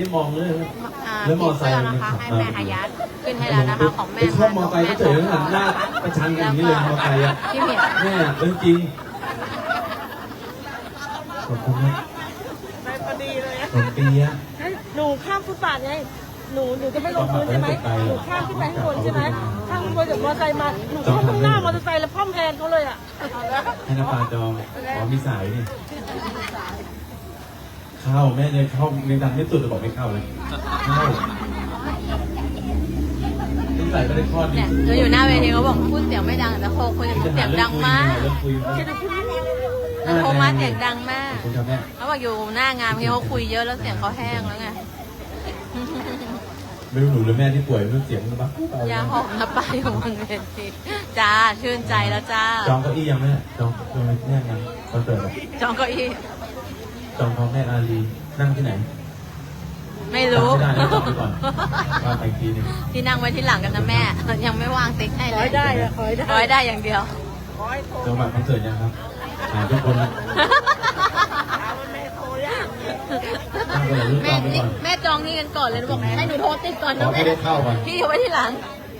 ไม่มองเลยอ่าแล้วมอไซค์เสื้อมันนะคะขับให้แม่มาอายัดขึ้นให้แล้วนะคะของแม่ไอ้ชอบมอไซค์ก็เจอหันหน้าประชันกันอย่างนี้เลยมอไซค์อะ พี่เหมียวแม่เรื่องจริงขอบคุณนะไปพอดีเลยอะขอบปีอะ หนูข้ามฟุตบาทไง หนูหนูจะไม่ลงพื้นใช่ไหมหนูข้ามขึ้นไปข้างบนใช่ไหมข้ามข้างบนเดี๋ยวมอเตอร์ไซค์มา หนูเข้าข้างหน้ามอเตอร์ไซค์แล้วพ่อมแทนเขาเลยอะ ให้น้ำปลาจองอ๋อมีสายนี่เข้าแม่เลยเข้าในดันไม่สุดจะบอกไม่เข้าเลยเข้าสงสัยไม่ได้คลอดเนี่ยเราอยู่หน้าเวทีเขาบอกพูดเสียงไม่ดังแต่โคคุยเสียงดังมากเรื่องคุยแล้วโคมาเสียงดังมากขอบคุณครับแม่เขาบอกอยู่หน้างานเขาคุยเยอะแล้วเสียงเขาแห้งแล้วไงไม่รู้หนูหรือแม่ที่ป่วยไม่รู้เสียงมันบ้าเบายาหอมนะไปของบนเวทีจ้าชื่นใจแล้วจ้า จองเก้าอี้ยังแม่จองจองแม่ยังคอนเสิร์ตอะจองเก้าอี้ จองพร้อมแม่อารีนั่งที่ไหนไม่รู้ จำไม่ได้นะจำไว้ก่อนว่าไปอีกทีนึง ที่นั่งไว้ที่หลังกันนะแม่ ยังไม่วางติ๊กให้ขเลอยให้ได้อะขอให้ได้ร้อยได้อย่างเดียว ขอให้โทรจังหวัดคอนเสิร์ตยังครับหาทุกคนนะถามว่าแม่โทรยังตั้งไปเลยรูปแม่จองไปก่อน แม่จองนี่กันก่อนเลยบอกให้หนูโทรติดก่อนขอนะให้แม่ได้เข้าก่อน พี่อยู่ไว้ที่หลัง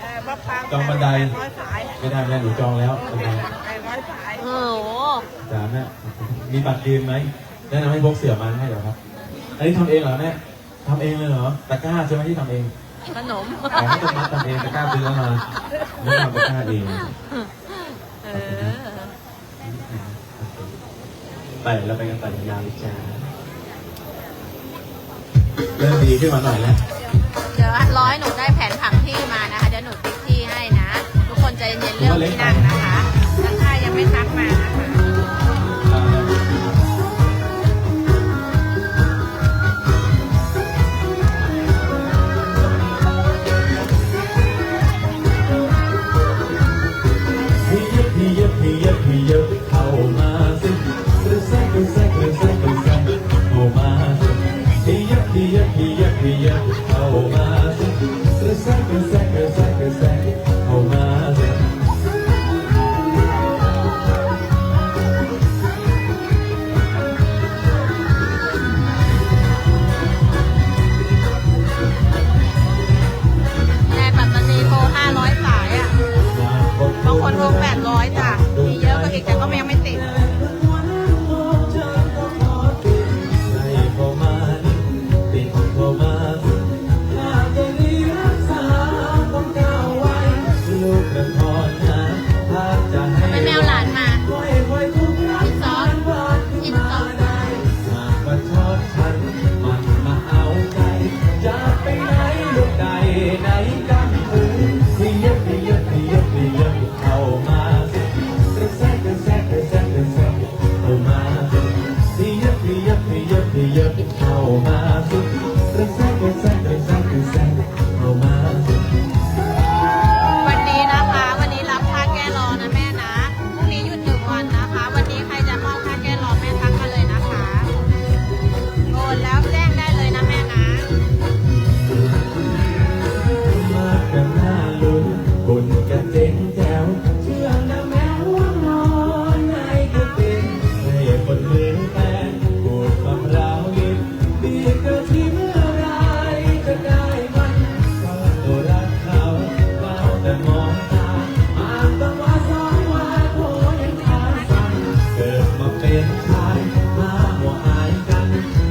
เออมะพร้าวจองบันได ร้อยสายไม่ได้แม่หนูจองแล้วบันไดแปดร้อยสาย โอ้โหจ้าแม่มีบัตรยืนไหม แนะนำให้พกเสือมาให้เหรอครับ อันนี้ทำเองเหรอแม่ทำเองเลยเหรอ ตะกร้าใช่ไหมที่ทำเองขนมขอให้ต้นมัดทำเองตะกร้าซื้อแล้วมาไม่ทำตะกร้าเองเออไปแล้วไปกันต่อยาวๆเลยจ้าเริ่มดีขึ้นมาหน่อยแล้วเดี๋ยวร้อยหนูได้แผนผังที่มานะคะ เดี๋ยวหนูติ๊กที่ให้นะ ทุกคนใจเย็นๆเรื่องที่นั่งนะคะราคายังไม่ทักมานะคะ tomado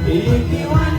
อีกที่ว่า